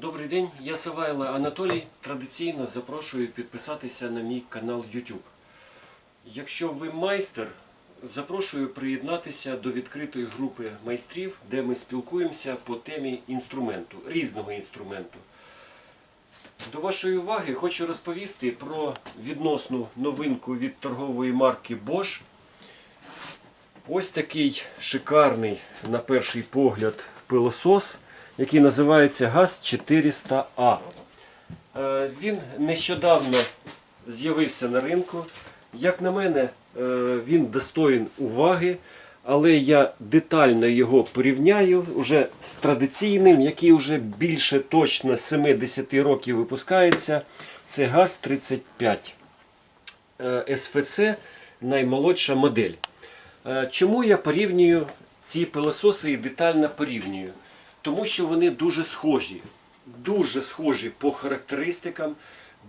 Добрий день, я Савайло Анатолій. Традиційно запрошую підписатися на мій канал YouTube. Якщо ви майстер, запрошую приєднатися до відкритої групи майстрів, де ми спілкуємося по темі інструменту, різного інструменту. До вашої уваги хочу розповісти про відносну новинку від торгової марки Bosch. Ось такий шикарний, на перший погляд, пилосос, який називається ГАЗ 400А. Е, Він нещодавно з'явився на ринку. Як на мене, е, він достоїн уваги, але я детально його порівняю вже з традиційним, який вже більше точно 70 років випускається. Це ГАЗ 35. Е, СФЦ наймолодша модель. Чому я порівнюю ці пилососи і детально порівнюю? Тому що вони дуже схожі. Дуже схожі по характеристикам,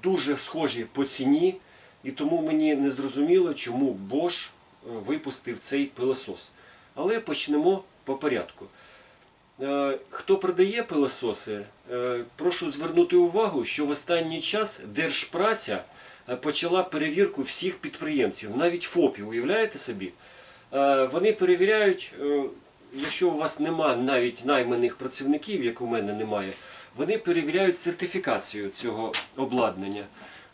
дуже схожі по ціні. І тому мені не зрозуміло, чому Bosch е, випустив цей пилосос. Але почнемо по порядку. Е, Хто продає пилососи, е, прошу звернути увагу, що в останній час Держпраця почала перевірку всіх підприємців, навіть ФОПів, уявляєте собі? Вони перевіряють, якщо у вас нема навіть найманих працівників, як у мене немає, вони перевіряють сертифікацію цього обладнання.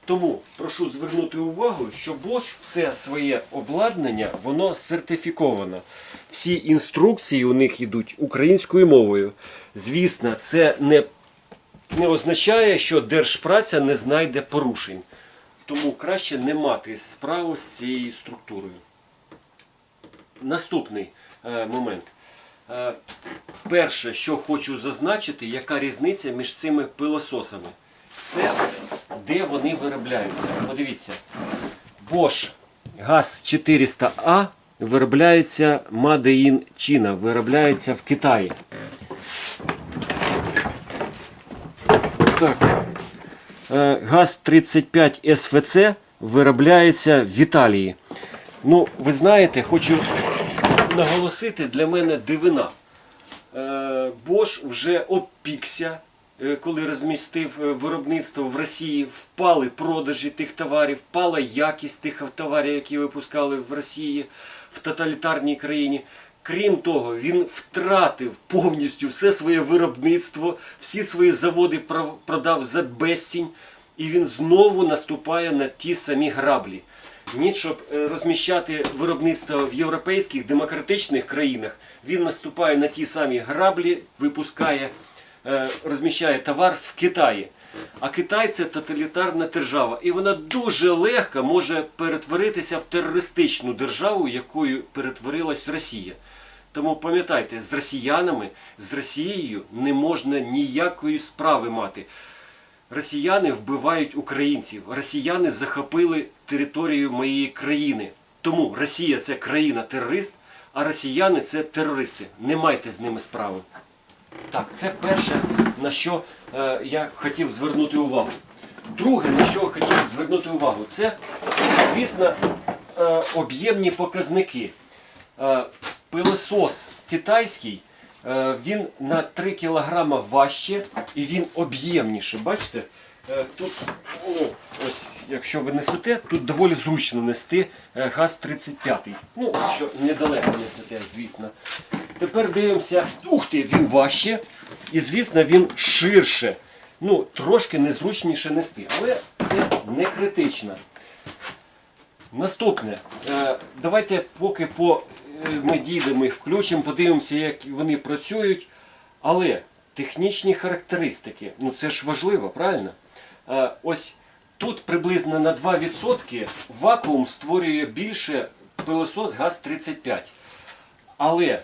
Тому прошу звернути увагу, що Bosch все своє обладнання воно сертифіковано. Всі інструкції у них йдуть українською мовою. Звісно, це не, не означає, що держпраця не знайде порушень. Тому краще не мати справу з цією структурою. Наступний е, момент. Е, перше, що хочу зазначити, яка різниця між цими пилососами. Це де вони виробляються. Подивіться, Bosch GAZ 400A виробляється Made in China, виробляється в Китаї. Так. Е, ГАЗ 35 СФЦ виробляється в Італії. Ну, ви знаєте, хочу наголосити для мене дивина. Е, Bosch вже опікся, е, коли розмістив е, виробництво в Росії, впали продажі тих товарів, впала якість тих товарів, які випускали в Росії в тоталітарній країні. Крім того, він втратив повністю все своє виробництво, всі свої заводи продав за безцінь, і він знову наступає на ті самі граблі. Ні, щоб е, розміщати виробництво в європейських демократичних країнах, він наступає на ті самі граблі, випускає, е, розміщає товар в Китаї. А Китай це тоталітарна держава, і вона дуже легко може перетворитися в терористичну державу, якою перетворилась Росія. Тому пам'ятайте, з росіянами, з Росією не можна ніякої справи мати. Росіяни вбивають українців. Росіяни захопили територію моєї країни. Тому Росія це країна-терорист, а росіяни це терористи. Не майте з ними справи. Так, це перше, на що е, я хотів звернути увагу. Друге, на що хотів звернути увагу, це, звісно, е, об'ємні показники. Е, пилосос китайський, е, він на 3 кг важче і він об'ємніше. Бачите? Е, тут, о, ось, якщо ви несете, тут доволі зручно нести е, ГАЗ-35. Ну, якщо недалеко несете, звісно. Тепер дивимося, ух ти, він важче і, звісно, він ширше. Ну, трошки незручніше нести, але це не критично. Наступне. Е, Давайте поки по ми їх включимо, подивимося, як вони працюють. Але технічні характеристики, ну це ж важливо, правильно? Е, Ось тут приблизно на 2% вакуум створює більше пилосос ГАЗ-35. Але е,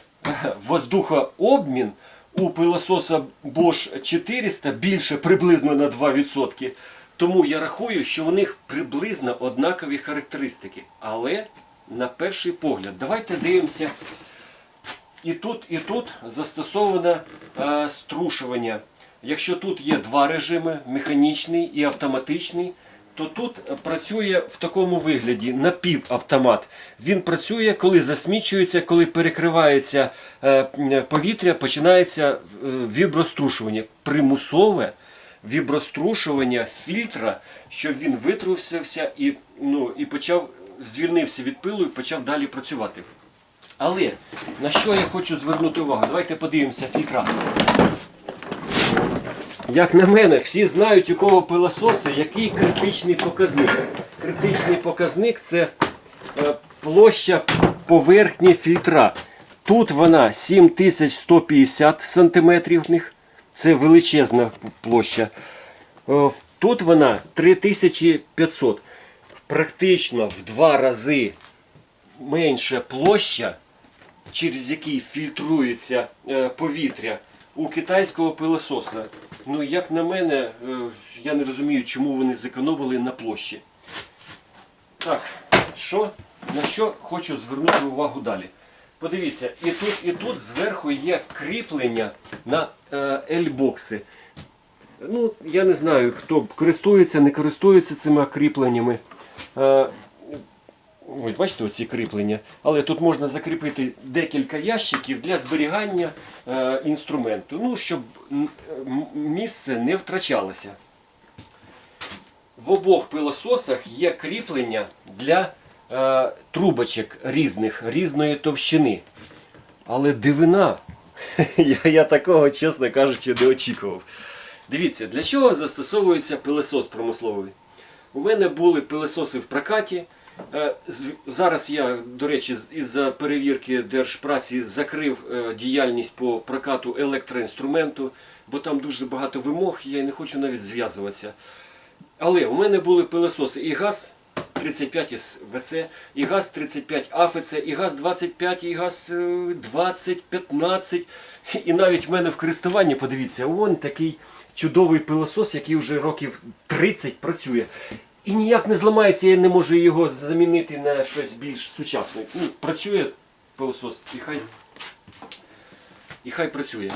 воздухообмін у пилососа Bosch 400 більше приблизно на 2%. Тому я рахую, що у них приблизно однакові характеристики. Але на перший погляд, давайте дивимося. І тут, і тут застосоване е, струшування. Якщо тут є два режими механічний і автоматичний, то тут е, працює в такому вигляді напівавтомат. Він працює, коли засмічується, коли перекривається е, повітря, починається е, віброструшування. Примусове віброструшування фільтра, щоб він витрусився і, ну, і почав звільнився від пилу і почав далі працювати. Але на що я хочу звернути увагу? Давайте подивимося фільтра. Як на мене, всі знають, у кого пилососи, який критичний показник. Критичний показник це е, площа поверхні фільтра. Тут вона 7150 см. Це величезна площа. Е, Тут вона 3500. Практично в два рази менша площа, через який фільтрується е, повітря у китайського пилососа. Ну, як на мене, е, я не розумію, чому вони зекономили на площі. Так, що, на що хочу звернути увагу далі. Подивіться, і тут, і тут зверху є кріплення на е, L-бокси. Ну, я не знаю, хто користується, не користується цими кріпленнями. Ось бачите оці кріплення. Але тут можна закріпити декілька ящиків для зберігання е, інструменту. Ну, щоб місце не втрачалося. В обох пилососах є кріплення для е, трубочок різних, різної товщини. Але дивина, я, я такого, чесно кажучи, не очікував. Дивіться, для чого застосовується пилосос промисловий? У мене були пилососи в прокаті. Е, Зараз я, до речі, із-за перевірки держпраці закрив е, діяльність по прокату електроінструменту, бо там дуже багато вимог, я не хочу навіть зв'язуватися. Але у мене були пилососи і газ 35 із ВЦ, і газ 35 АФЦ, і газ 25, і газ е, 20, 15. І навіть в мене в користуванні, подивіться, вон такий чудовий пилосос, який вже років 30 працює. І ніяк не зламається, я не можу його замінити на щось більш сучасне. Ну, працює пилосос, і хай, і хай працює.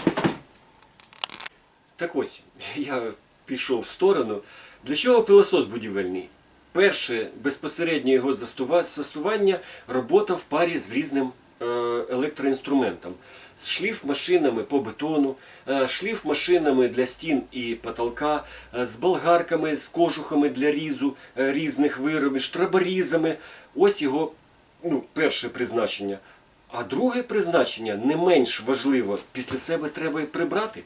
Так ось, я пішов в сторону. Для чого пилосос будівельний? Перше, безпосередньо його застува- застосування робота в парі з різним е, електроінструментом. З шліф-машинами по бетону, е, шліф-машинами для стін і потолка, е, з болгарками, з кожухами для різу е, різних виробів, штраборізами. Ось його ну, перше призначення. А друге призначення не менш важливо, після себе треба і прибрати.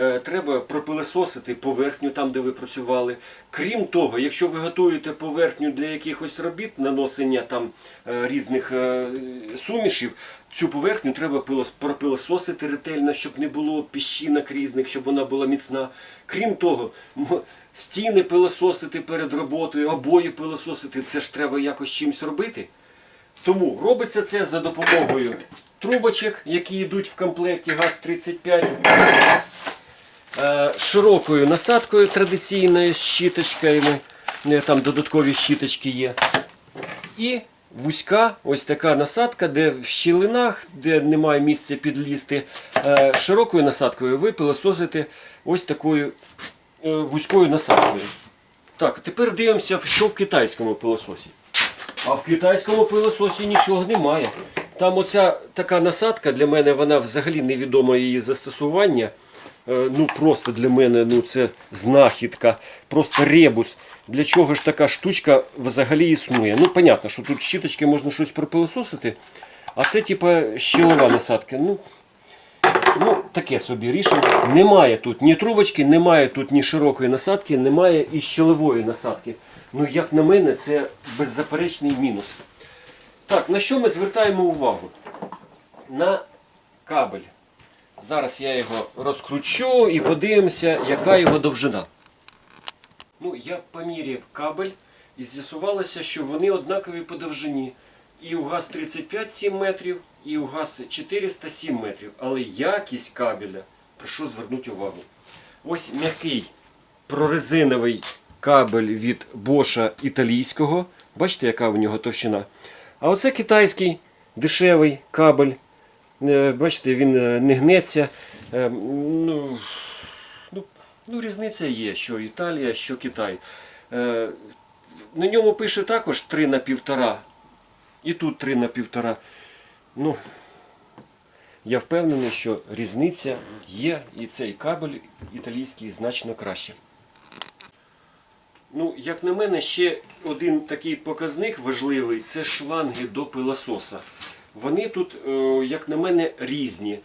Е, Треба пропилесосити поверхню там, де ви працювали. Крім того, якщо ви готуєте поверхню для якихось робіт, наносення там е, різних е, сумішів, цю поверхню треба пропилесосити ретельно, щоб не було піщинок різних, щоб вона була міцна. Крім того, стіни пилососити перед роботою, обої пилососити, це ж треба якось чимось робити. Тому робиться це за допомогою трубочок, які йдуть в комплекті ГАЗ-35, е, широкою насадкою традиційною з щіточками, е, там додаткові щіточки є. І вузька ось така насадка, де в щілинах, де немає місця підлізти, е, широкою насадкою ви пилососите ось такою е, вузькою насадкою. Так, тепер дивимося, що в китайському пилососі. А в китайському пилососі нічого немає. Там оця така насадка для мене, вона взагалі невідома її застосування. Е, Ну просто для мене ну, це знахідка, просто ребус. Для чого ж така штучка взагалі існує? Ну, понятно, що тут щіточки можна щось пропилососити, а це типа щілова насадка. Ну, Ну, таке собі рішення. Немає тут ні трубочки, немає тут ні широкої насадки, немає і щелевої насадки. Ну, як на мене, це беззаперечний мінус. Так, на що ми звертаємо увагу? На кабель. Зараз я його розкручу і подивимося, яка його довжина. Ну, я поміряв кабель і з'ясувалося, що вони однакові по довжині. І у ГАЗ 35 7 метрів, і у ГАЗ 400 7 метрів. Але якість кабеля, прошу звернути увагу. Ось м'який прорезиновий кабель від Боша італійського. Бачите, яка в нього товщина. А оце китайський дешевий кабель. Е, Бачите, він е, не гнеться. Е, Ну, ну, ну, різниця є, що Італія, що Китай. На ньому пише також 3 на 1,5. І тут 3 на 1,5. Ну, я впевнений, що різниця є, і цей кабель італійський значно краще. Ну, як на мене, ще один такий показник важливий це шланги до пилососа. Вони тут, е, як на мене, різні.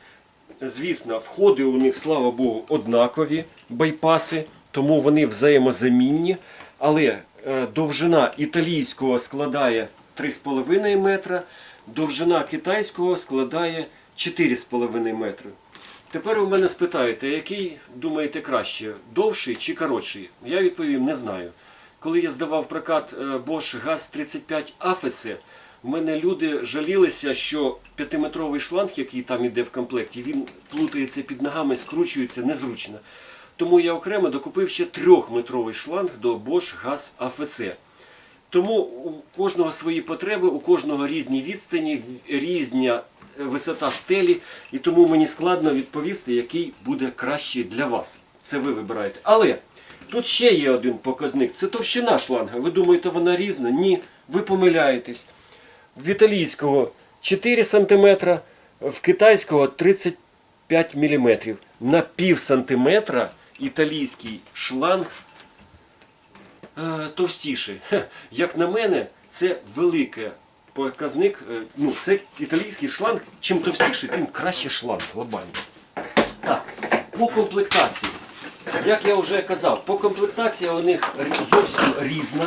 Звісно, входи у них, слава Богу, однакові байпаси, тому вони взаємозамінні. Але е, довжина італійського складає 3,5 метра, довжина китайського складає 4,5 метри. Тепер ви мене спитаєте, який думаєте краще, довший чи коротший? Я відповім, не знаю. Коли я здавав прокат е, Bosch GAZ 35 AFC, в мене люди жалілися, що п'ятиметровий шланг, який там іде в комплекті, він плутається під ногами, скручується незручно. Тому я окремо докупив ще трьохметровий шланг до Bosch GAZ AFC. Тому у кожного свої потреби, у кожного різні відстані, різня е, висота стелі, і тому мені складно відповісти, який буде кращий для вас. Це ви вибираєте. Але тут ще є один показник. Це товщина шланга. Ви думаєте, вона різна? Ні, ви помиляєтесь. В італійського 4 см, в китайського 35 мм. На пів сантиметра італійський шланг е, товстіший. Як на мене, це великий показник. Е, Ну, це італійський шланг. Чим товстіший, тим краще шланг глобально. Так, по комплектації. Як я вже казав, по комплектації у них зовсім різна.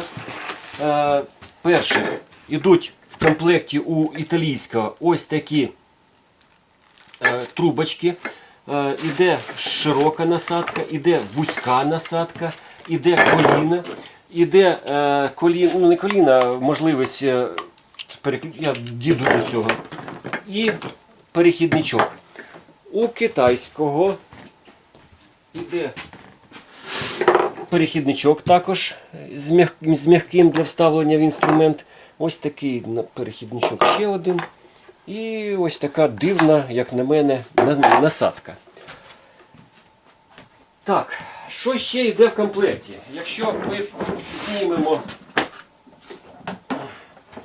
Е, перше, йдуть в комплекті у італійського ось такі е, трубочки. Е, іде широка насадка, іде вузька насадка, іде коліна, іде е, коліна, ну не коліна, можливість е, переклю- я діду до цього. І перехідничок. У китайського іде перехідничок також з м'яким для вставлення в інструмент. Ось такий перехідничок ще один. І ось така дивна, як на мене, насадка. Так, що ще йде в комплекті? Якщо ми знімемо,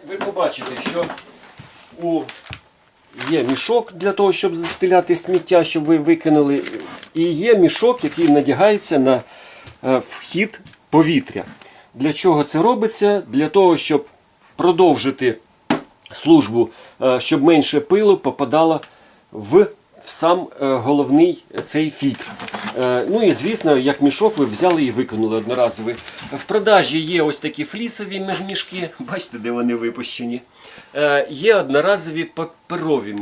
ви побачите, що у є мішок для того, щоб застеляти сміття, щоб ви викинули. І є мішок, який надягається на е, вхід повітря. Для чого це робиться? Для того, щоб продовжити службу, е, щоб менше пилу попадало в сам е, головний цей фільтр. Е, Ну і звісно, як мішок ви взяли і викинули одноразовий. В продажі є ось такі флісові мішки, бачите, де вони випущені. Є одноразові паперові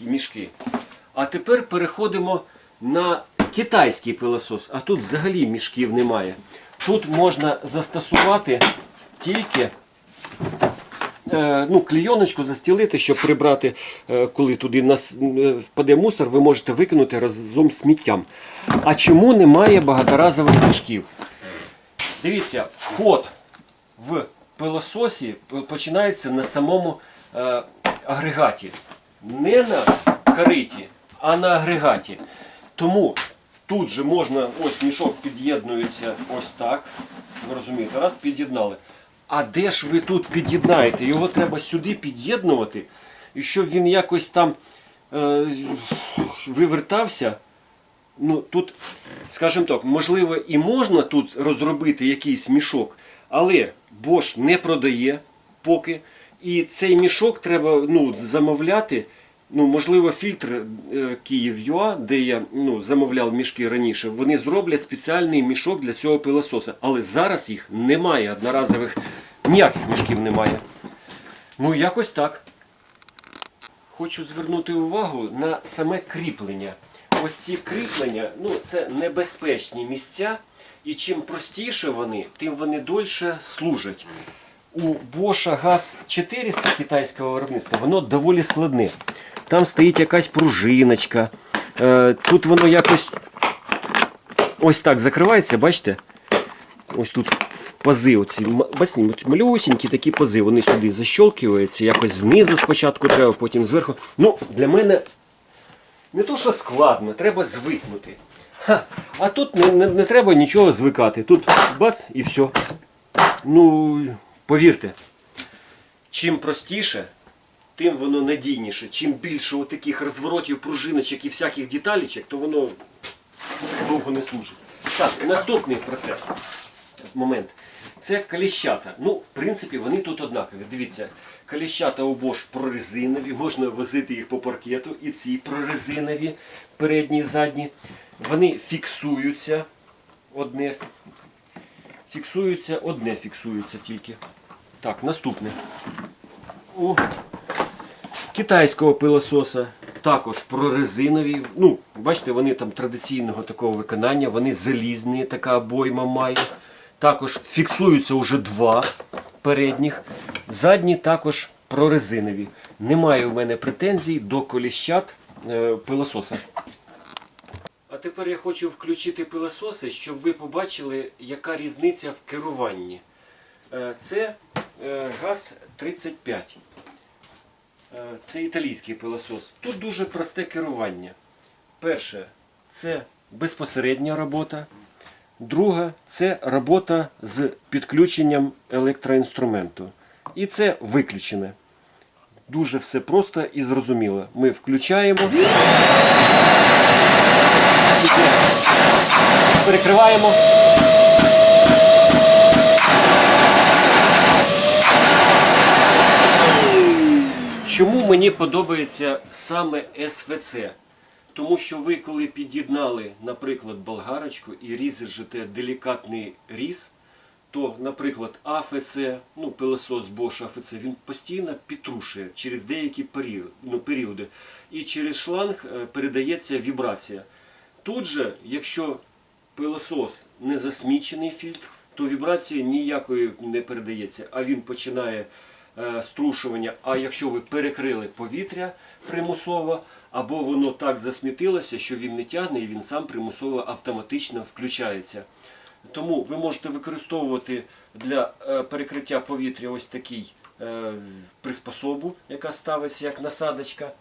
мішки-. А тепер переходимо на китайський пилосос. А тут взагалі мішків немає. Тут можна застосувати тільки ну, клійоночку застілити, щоб прибрати, е, коли туди е, впаде мусор, ви можете викинути разом з сміттям. А чому немає багаторазових мішків? Дивіться, вход в пилососі починається на самому е, агрегаті. Не на кариті, а на агрегаті. Тому тут же можна, ось мішок під'єднується ось так. Ви розумієте, раз під'єднали. А де ж ви тут під'єднаєте? Його треба сюди під'єднувати, і щоб він якось там е, вивертався. Ну, тут, скажімо так, можливо, і можна тут розробити якийсь мішок, але Bosch не продає поки. І цей мішок треба ну, замовляти. Ну, можливо, фільтр е, Київ.ЮА, де я ну, замовляв мішки раніше, вони зроблять спеціальний мішок для цього пилососа. Але зараз їх немає, одноразових ніяких мішків немає. Ну, якось так. Хочу звернути увагу на саме кріплення. Ось ці кріплення, ну це небезпечні місця, і чим простіше вони, тим вони дольше служать. У Bosch GAZ 400 китайського виробництва воно доволі складне. Там стоїть якась пружиночка. Е, Тут воно якось ось так закривається, бачите? Ось тут пази, оці, малюсінькі такі пази, вони сюди защолкуються, якось знизу спочатку треба, потім зверху. Ну, для мене не то, що складно, треба звикнути. Ха, а тут не, не, не треба нічого звикати. Тут бац і все. Ну, повірте, чим простіше, тим воно надійніше. Чим більше таких розворотів, пружиночок і всяких деталічок, то воно довго не служить. Так, наступний процес. Момент. Це каліщата. Ну, в принципі, вони тут однакові. Дивіться, каліщата у Bosch прорезинові, можна возити їх по паркету, і ці прорезинові, передні і задні. Вони фіксуються. Одне фіксується, одне фіксується тільки. Так, наступне. Китайського пилососа також прорезинові. Ну, бачите, вони там традиційного такого виконання, вони залізні, така обойма має. Також фіксуються вже два передніх. Задні також прорезинові. Немає у мене претензій до коліщат е, пилососа. А тепер я хочу включити пилососи, щоб ви побачили, яка різниця в керуванні. Е, Це е, ГАЗ-35. Е, Це італійський пилосос. Тут дуже просте керування. Перше, це безпосередня робота. Друга це робота з підключенням електроінструменту. І це виключене. Дуже все просто і зрозуміло. Ми включаємо. Перекриваємо. Чому мені подобається саме СВЦ? Тому що ви, коли під'єднали, наприклад, болгарочку і різержите делікатний різ, то, наприклад, АФЦ, ну, пилосос Bosch АФЦ, він постійно підтрушує через деякі періоди, ну, періоди. І через шланг е, передається вібрація. Тут же, якщо пилосос не засмічений фільтр, то вібрація ніякої не передається, а він починає струшування. А якщо ви перекрили повітря примусово, або воно так засмітилося, що він не тягне і він сам примусово автоматично включається. Тому ви можете використовувати для е, перекриття повітря ось такий е, приспособу, яка ставиться як насадочка.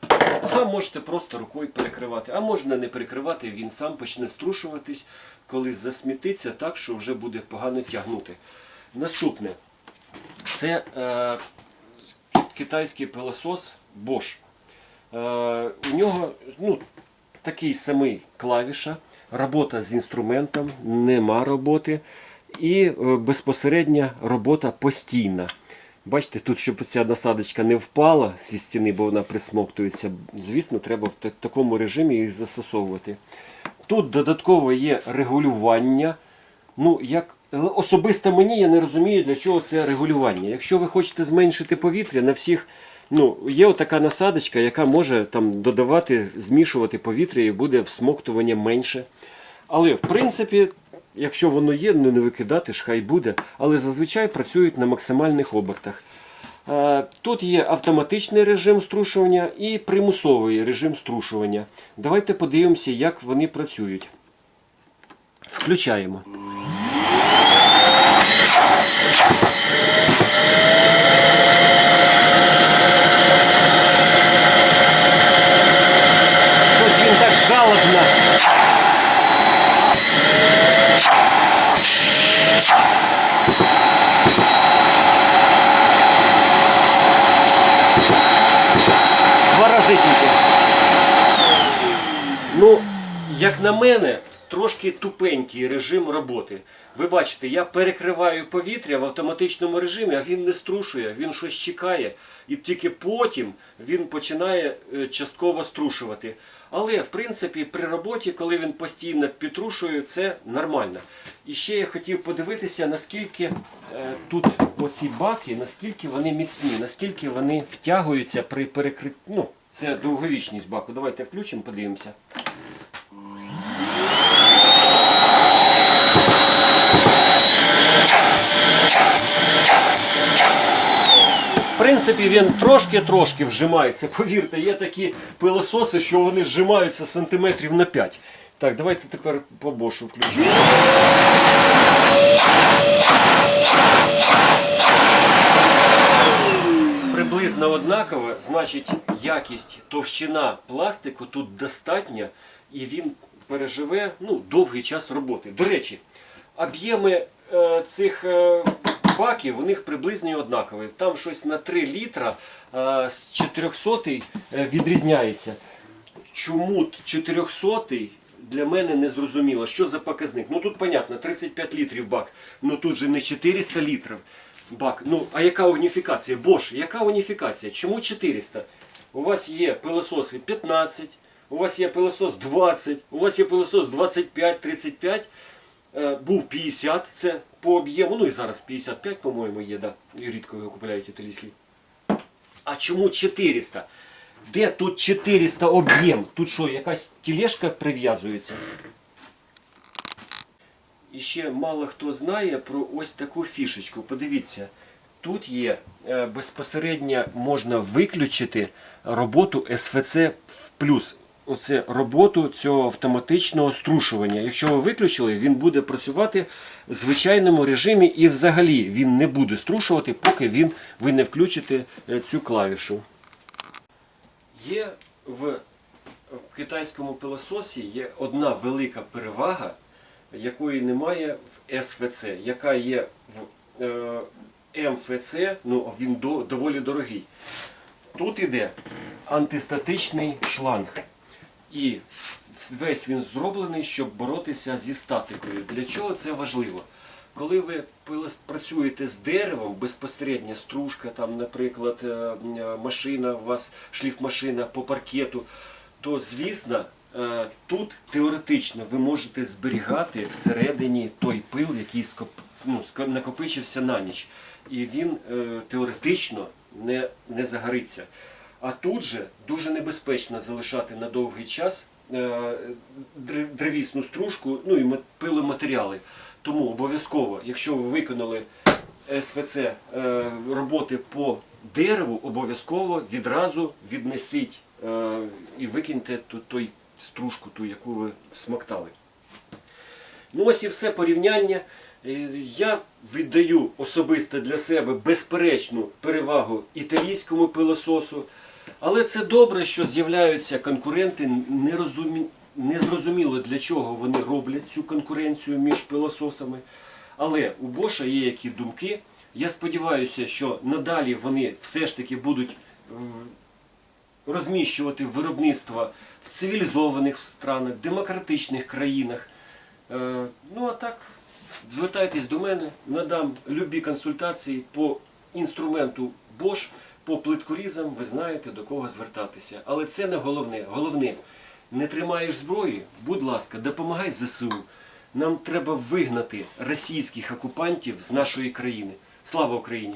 А можете просто рукою перекривати. А можна не перекривати, він сам почне струшуватись, коли засмітиться так, що вже буде погано тягнути. Наступне це е, китайський пилосос Bosch. Е, у нього ну, такий самий клавіша, робота з інструментом, нема роботи. І е, безпосередня робота постійна. Бачите, тут, щоб ця насадочка не впала зі стіни, бо вона присмоктується, звісно, треба в такому режимі їх застосовувати. Тут додатково є регулювання. Ну, як особисто мені я не розумію, для чого це регулювання. Якщо ви хочете зменшити повітря на всіх, ну, є отака насадочка, яка може там додавати, змішувати повітря і буде всмоктування менше. Але в принципі, якщо воно є, ну не викидати ж хай буде, але зазвичай працюють на максимальних обертах. Е, Тут є автоматичний режим струшування і примусовий режим струшування. Давайте подивимося, як вони працюють. Включаємо. Щось він так жалобно. Два. Ну, як на мене, трошки тупенький режим роботи. Ви бачите, я перекриваю повітря в автоматичному режимі, а він не струшує, він щось чекає. І тільки потім він починає е, частково струшувати. Але, в принципі, при роботі, коли він постійно підтрушує, це нормально. І ще я хотів подивитися, наскільки е, тут оці баки, наскільки вони міцні, наскільки вони втягуються при перекритті. Ну, це довговічність баку. Давайте включимо, подивимося. В принципі, він трошки-трошки вжимається. Повірте, є такі пилососи, що вони зжимаються сантиметрів на 5. Так, давайте тепер по бошу включимо. Приблизно однаково, значить якість, товщина пластику тут достатня і він переживе ну, довгий час роботи. До речі, об'єми е, цих е, баки у них приблизно однакові. Там щось на 3 літра е, з 400 е, відрізняється. Чому 400 для мене не зрозуміло. Що за показник? Ну тут понятно, 35 літрів бак. Ну тут же не 400 літрів бак. Ну, а яка уніфікація? Бош, яка уніфікація? Чому 400? У вас є пилососи 15, у вас є пилосос 20, у вас є пилосос 25, 35. Е, був 50, це по об'єму, ну і зараз 55, по-моєму, є, да. І рідко його купляють італійський. А чому 400? Де тут 400 об'єм? Тут що, якась тележка прив'язується? І ще мало хто знає про ось таку фішечку. Подивіться, тут є е, безпосередньо можна виключити роботу СФЦ в плюс. Оце роботу цього автоматичного струшування. Якщо ви виключили, він буде працювати в звичайному режимі і взагалі він не буде струшувати, поки він, ви не включите е, цю клавішу. Є в, в китайському пилососі є одна велика перевага, якої немає в СФЦ, яка є в е, МФЦ, ну він до, доволі дорогий. Тут іде антистатичний шланг. І весь він зроблений, щоб боротися зі статикою. Для чого це важливо? Коли ви працюєте з деревом, безпосередньо стружка, там, наприклад, е, е, машина, у вас шліфмашина по паркету, то звісно, тут теоретично ви можете зберігати всередині той пил, який скоп- ну, накопичився на ніч. І він е, теоретично не, не загориться. А тут же дуже небезпечно залишати на довгий час е, древісну стружку, ну і пиломатеріали. Тому обов'язково, якщо ви виконали СВЦ е, роботи по дереву, обов'язково відразу віднесіть е, і викиньте той стружку, ту, яку ви всмоктали. Ну ось і все порівняння. Е, Я віддаю особисто для себе безперечну перевагу італійському пилососу. Але це добре, що з'являються конкуренти. Незрозуміло для чого вони роблять цю конкуренцію між пилососами. Але у Боша є які думки. Я сподіваюся, що надалі вони все ж таки будуть розміщувати виробництво в цивілізованих странах, демократичних країнах. Е, Ну а так, звертайтесь до мене, надам любі консультації по інструменту Bosch, по плиткорізам, ви знаєте до кого звертатися. Але це не головне. Головне, не тримаєш зброї, будь ласка, допомагай ЗСУ. Нам треба вигнати російських окупантів з нашої країни. Слава Україні!